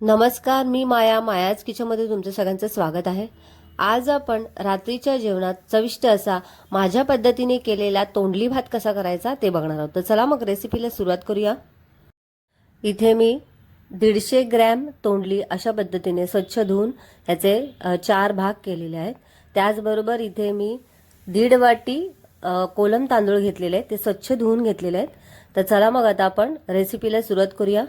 नमस्कार मी माया मायाच किचनमध्ये तुमचं सगळ्यांचं स्वागत आहे. आज आपण रात्रीच्या जेवणात चविष्ट असा माझ्या पद्धतीने केलेला तोंडली भात कसा करायचा ते बघणार आहोत. तर चला मग रेसिपीला सुरुवात करूया. इथे मी दीडशे ग्रॅम तोंडली अशा पद्धतीने स्वच्छ धुवून ह्याचे चार भाग केलेले आहेत. त्याचबरोबर इथे मी दीड वाटी कोलम तांदूळ घेतलेले आहेत. ते स्वच्छ धुवून घेतलेले आहेत. तर चला मग आता आपण रेसिपीला सुरुवात करूया.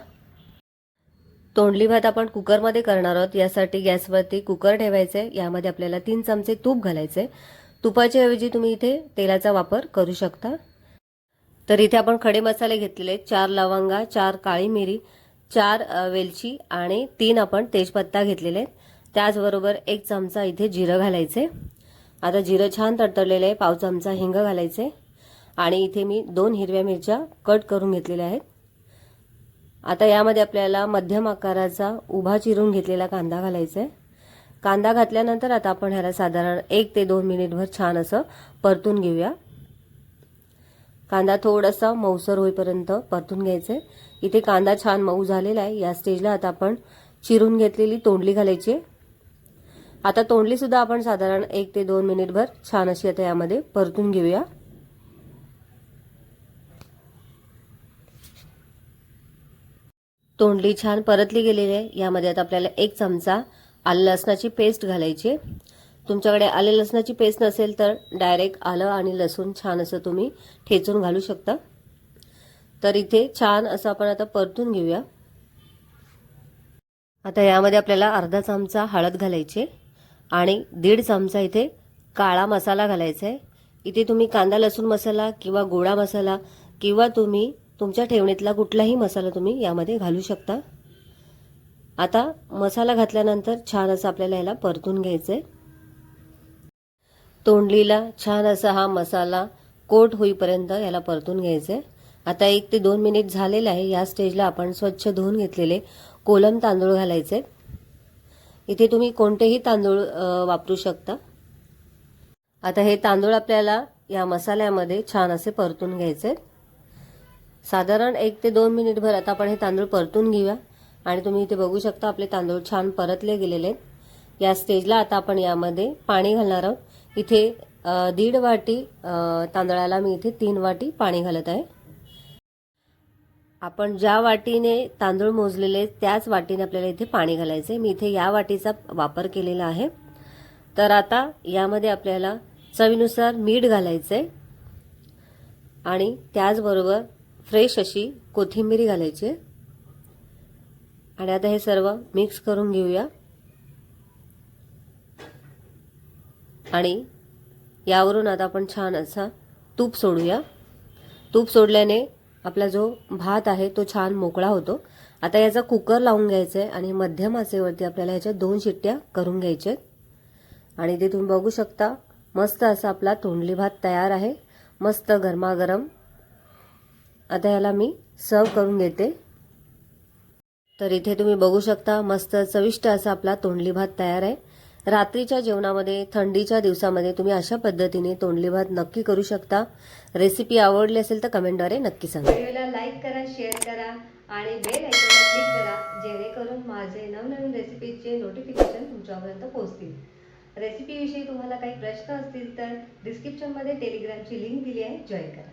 तोंडली भात आपण कुकरमध्ये करणार आहोत. यासाठी गॅसवरती कुकर ठेवायचे यामध्ये आपल्याला तीन चमचे तूप घालायचे तुपाच्या ऐवजी तुम्ही इथे तेलाचा वापर करू शकता. तर इथे आपण खडे मसाले घेतलेले आहेत. चार लवंगा चार काळी मिरी चार वेलची आणि तीन आपण तेजपत्ता घेतलेले आहेत. त्याचबरोबर एक चमचा इथे जिरं घालायचे आता जिरं छान तडतडलेलं आहे. पाव चमचा हिंग घालायचे आणि इथे मी दोन हिरव्या मिरच्या कट करून घेतलेल्या आहेत. आता यामध्ये आपल्याला मध्यम आकाराचा उभा चिरून घेतलेला कांदा घालायचा आहे कांदा घातल्यानंतर आता आपण ह्याला साधारण एक ते दोन मिनिटभर छान असं परतून घेऊया. कांदा थोडासा मऊसर होईपर्यंत परतून घ्यायचा आहे इथे कांदा छान मऊ झालेला आहे. या स्टेजला आता आपण चिरून घेतलेली तोंडली घालायची आहे. आता तोंडलीसुद्धा आपण साधारण एक ते दोन मिनिटभर छान अशी आता यामध्ये परतून घेऊया. तोंडली छान परतली गेलेली आहे. यामध्ये आता आपल्याला एक चमचा आलं लसणाची पेस्ट घालायची आहे. तुमच्याकडे आले लसणाची पेस्ट नसेल तर डायरेक्ट आलं आणि लसूण छान असं तुम्ही ठेचून घालू शकता. तर इथे छान असं आपण आता परतून घेऊया. आता यामध्ये आपल्याला अर्धा चमचा हळद घालायची आहे आणि दीड चमचा इथे काळा मसाला घालायचा आहे. इथे तुम्ही कांदा लसूण मसाला किंवा गोडा मसाला किंवा तुम्ही तुमच्या ठेवणीतला कुठलाही मसाला तुम्ही यामध्ये घालू शकता. आता मसाला घातल्यानंतर छान असं आपल्याला याला परतून घ्यायचं आहे तोंडलीला छान असा हा मसाला कोट होईपर्यंत याला परतून घ्यायचं आहे आता एक ते दोन मिनिट झालेलं आहे. या स्टेजला आपण स्वच्छ धुवून घेतलेले कोलम तांदूळ घालायचे इथे तुम्ही कोणतेही तांदूळ वापरू शकता. आता हे तांदूळ आपल्याला या मसाल्यामध्ये छान असे परतून घ्यायचे साधारण एक ते दोन मिनिटभर आता आपण हे तांदूळ परतून घेऊया. आणि तुम्ही इथे बघू शकता आपले तांदूळ छान परतले गेलेले आहेत. या स्टेजला आता आपण यामध्ये पाणी घालणार आहोत. इथे दीड वाटी तांदळाला मी इथे तीन वाटी पाणी घालत आहे. आपण ज्या वाटीने तांदूळ मोजलेले त्याच वाटीने आपल्याला इथे पाणी घालायचे मी इथे या वाटीचा वापर केलेला आहे. तर आता यामध्ये आपल्याला चवीनुसार मीठ घालायचंय. आणि त्याचबरोबर फ्रेश अशी कोथिंबीर घालायची. आणि आता हे सर्व मिक्स करून घेऊया. आणि यावरून आता आपण छान असा तूप सोडूया. तूप सोडल्याने आपला जो भात आहे तो छान मोकळा होतो. आता याचा कुकर लावून घ्यायचा आहे आणि मध्यम आचेवरती आपल्याला ह्याच्या दोन शिट्ट्या करून घ्यायच्या आहेत. आणि ते तुम्ही बघू शकता मस्त असा आपला तोंडली भात तयार आहे. मस्त गरमागरम आता ह्याला मी सर्व करून घेते तर इथे तुम्ही बघू शकता मस्त चविष्ट असा आपला तोंडली भात तयार आहे. रात्रीच्या जेवणामध्ये थंडीच्या दिवसामध्ये तुम्ही अशा पद्धतीने तोंडली भात नक्की करू शकता. रेसिपी आवडली असेल तर कमेंटद्वारे नक्की सांगा. व्हिडिओला लाईक करा शेअर करा आणि बेल आयकॉनला क्लिक करा जेणेकरून माझे नवनवीन रेसिपीचे नोटिफिकेशन तुमच्यापर्यंत पोहोचतील. रेसिपीविषयी तुम्हाला काही प्रश्न असतील तर डिस्क्रिप्शनमध्ये टेलिग्रामची लिंक दिली आहे. जॉईन करा.